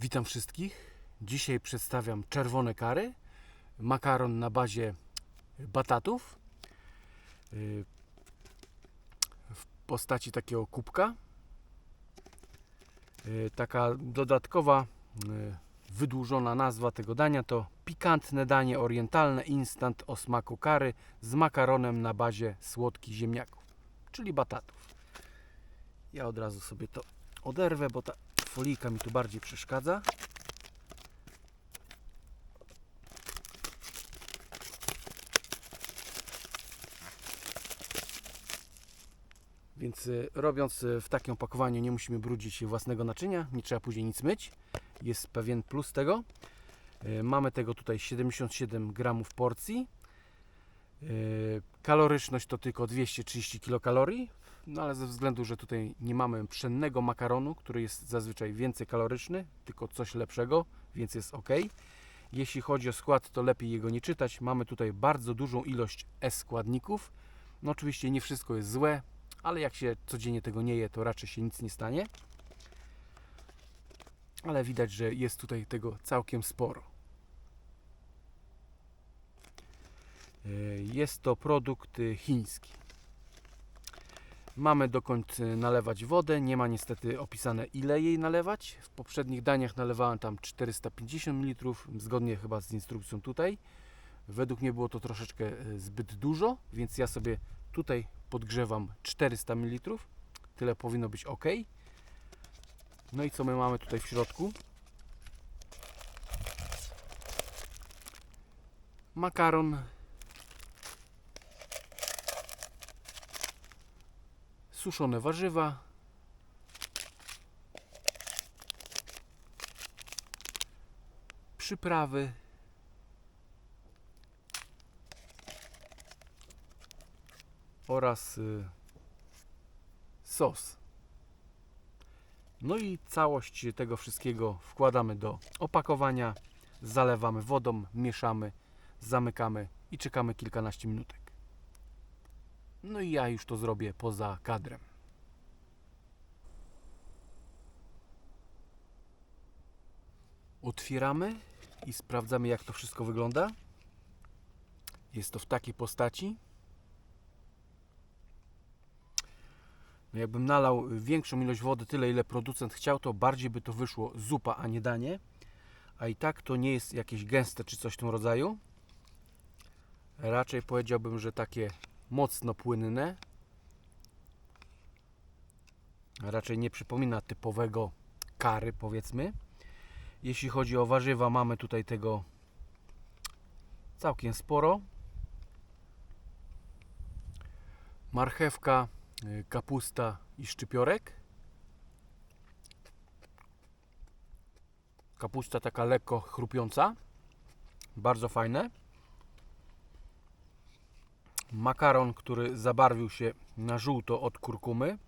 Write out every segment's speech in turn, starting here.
Witam wszystkich. Dzisiaj przedstawiam czerwone kary. Makaron na bazie batatów yy, w postaci takiego kubka. Yy, Taka dodatkowa yy, wydłużona nazwa tego dania to pikantne danie orientalne instant o smaku kary z makaronem na bazie słodkich ziemniaków, czyli batatów. Ja od razu sobie to oderwę, bo ta folika mi tu bardziej przeszkadza. Więc y, robiąc y, w takim opakowaniu nie musimy brudzić własnego naczynia, nie trzeba później nic myć. Jest pewien plus tego. Y, Mamy tego tutaj 77 gramów porcji. Kaloryczność to tylko 230 kilokalorii, no ale ze względu, że tutaj nie mamy pszennego makaronu, który jest zazwyczaj więcej kaloryczny, tylko coś lepszego, więc jest ok. Jeśli chodzi o skład, to lepiej jego nie czytać. Mamy tutaj bardzo dużą ilość S-składników. No oczywiście nie wszystko jest złe, ale jak się codziennie tego nie je, to raczej się nic nie stanie. Ale widać, że jest tutaj tego całkiem sporo. Y, Jest to produkt y, chiński. Mamy dokąd y, nalewać wodę. Nie ma niestety opisane ile jej nalewać. W poprzednich daniach nalewałem tam 450 ml, zgodnie chyba z instrukcją tutaj. Według mnie było to troszeczkę y, zbyt dużo, więc ja sobie tutaj podgrzewam 400 ml. Tyle powinno być ok. No i co my mamy tutaj w środku? Makaron suszone warzywa, przyprawy, oraz y, sos. No i całość tego wszystkiego wkładamy do opakowania, zalewamy wodą, mieszamy, zamykamy i czekamy kilkanaście minutek. No i ja już to zrobię poza kadrem. Otwieramy i sprawdzamy jak to wszystko wygląda. Jest to w takiej postaci. No jakbym nalał większą ilość wody, tyle ile producent chciał, to bardziej by to wyszło zupa, a nie danie. A i tak to nie jest jakieś gęste czy coś w tym rodzaju. Raczej powiedziałbym, że takie mocno płynne. Raczej nie przypomina typowego kary, powiedzmy. Jeśli chodzi o warzywa, mamy tutaj tego całkiem sporo. Marchewka, y, kapusta i szczypiorek. Kapusta taka lekko chrupiąca. Bardzo fajne makaron, który zabarwił się na żółto od kurkumy.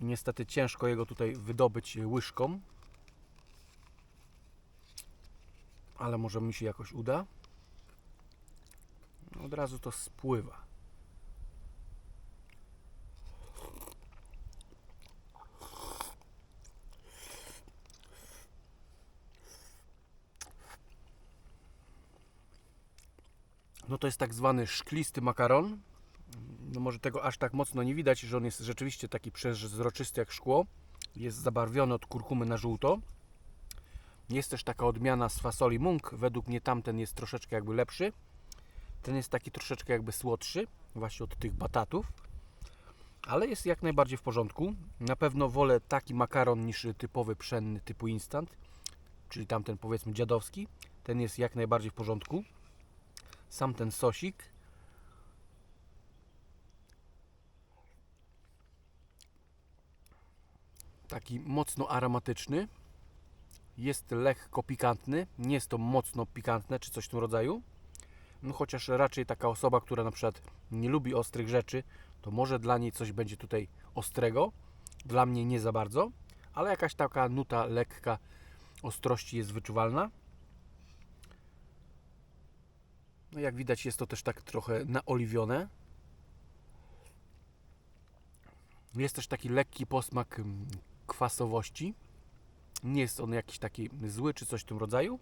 Niestety ciężko jego tutaj wydobyć łyżką. Ale może mi się jakoś uda. Od razu to spływa. No to jest tak zwany szklisty makaron. No może tego aż tak mocno nie widać, że on jest rzeczywiście taki przezroczysty jak szkło. Jest zabarwiony od kurkumy na żółto. Jest też taka odmiana z fasoli mung. Według mnie tamten jest troszeczkę jakby lepszy. Ten jest taki troszeczkę jakby słodszy, właśnie od tych batatów. Ale jest jak najbardziej w porządku. Na pewno wolę taki makaron niż typowy pszenny typu instant. Czyli tamten powiedzmy dziadowski. Ten jest jak najbardziej w porządku sam ten sosik. Taki mocno aromatyczny. Jest lekko pikantny. Nie jest to mocno pikantne czy coś w tym rodzaju. No chociaż raczej taka osoba, która na przykład nie lubi ostrych rzeczy, to może dla niej coś będzie tutaj ostrego. Dla mnie nie za bardzo, ale jakaś taka nuta lekka ostrości jest wyczuwalna. No jak widać jest to też tak trochę naoliwione. Jest też taki lekki posmak mm, kwasowości. Nie jest on jakiś taki zły czy coś w tym rodzaju.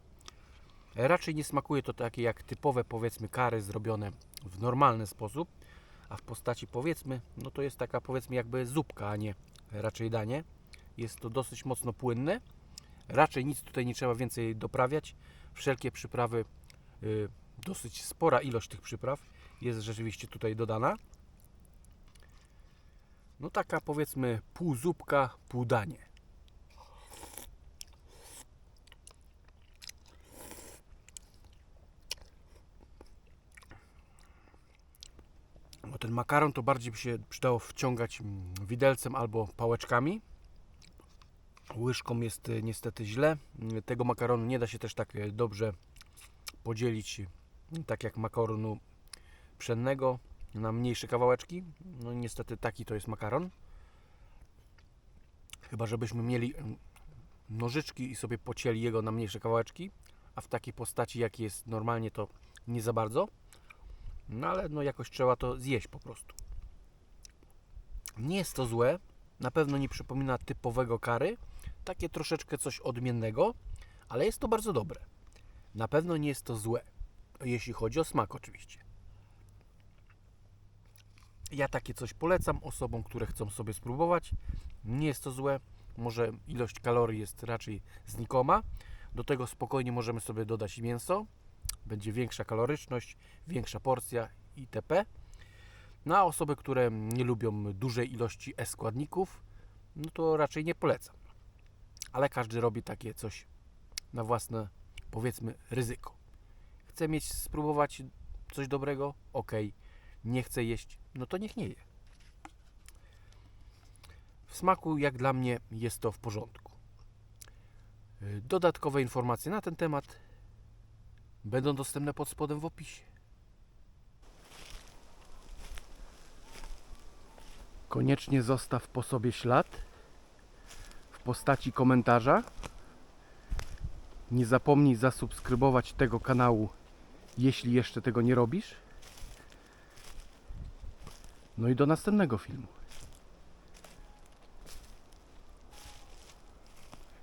Raczej nie smakuje to takie jak typowe powiedzmy kary zrobione w normalny sposób, a w postaci powiedzmy, no to jest taka powiedzmy jakby zupka, a nie raczej danie. Jest to dosyć mocno płynne. Raczej nic tutaj nie trzeba więcej doprawiać. Wszelkie przyprawy, y, dosyć spora ilość tych przypraw jest rzeczywiście tutaj dodana. No taka powiedzmy pół zupka, pół danie. Bo ten makaron to bardziej by się przydało wciągać mm, widelcem albo pałeczkami. Łyżką jest y, niestety źle. Tego makaronu nie da się też tak y, dobrze podzielić, tak jak makaronu pszennego na mniejsze kawałeczki. No niestety taki to jest makaron. Chyba żebyśmy mieli nożyczki i sobie pocięli jego na mniejsze kawałeczki, a w takiej postaci jak jest normalnie to nie za bardzo. No ale no jakoś trzeba to zjeść po prostu. Nie jest to złe, na pewno nie przypomina typowego kary, takie troszeczkę coś odmiennego, ale jest to bardzo dobre. Na pewno nie jest to złe, jeśli chodzi o smak oczywiście. Ja takie coś polecam osobom, które chcą sobie spróbować. Nie jest to złe, może ilość kalorii jest raczej znikoma. Do tego spokojnie możemy sobie dodać mięso. Będzie większa kaloryczność, większa porcja itp. Na osoby, które nie lubią dużej ilości E-składników, no to raczej nie polecam. Ale każdy robi takie coś na własne, powiedzmy, ryzyko. Chce mieć, spróbować coś dobrego? Ok. Nie chce jeść? No to niech nie je. W smaku, jak dla mnie, jest to w porządku. Dodatkowe informacje na ten temat będą dostępne pod spodem w opisie. Koniecznie zostaw po sobie ślad w postaci komentarza. Nie zapomnij zasubskrybować tego kanału, jeśli jeszcze tego nie robisz. No i do następnego filmu.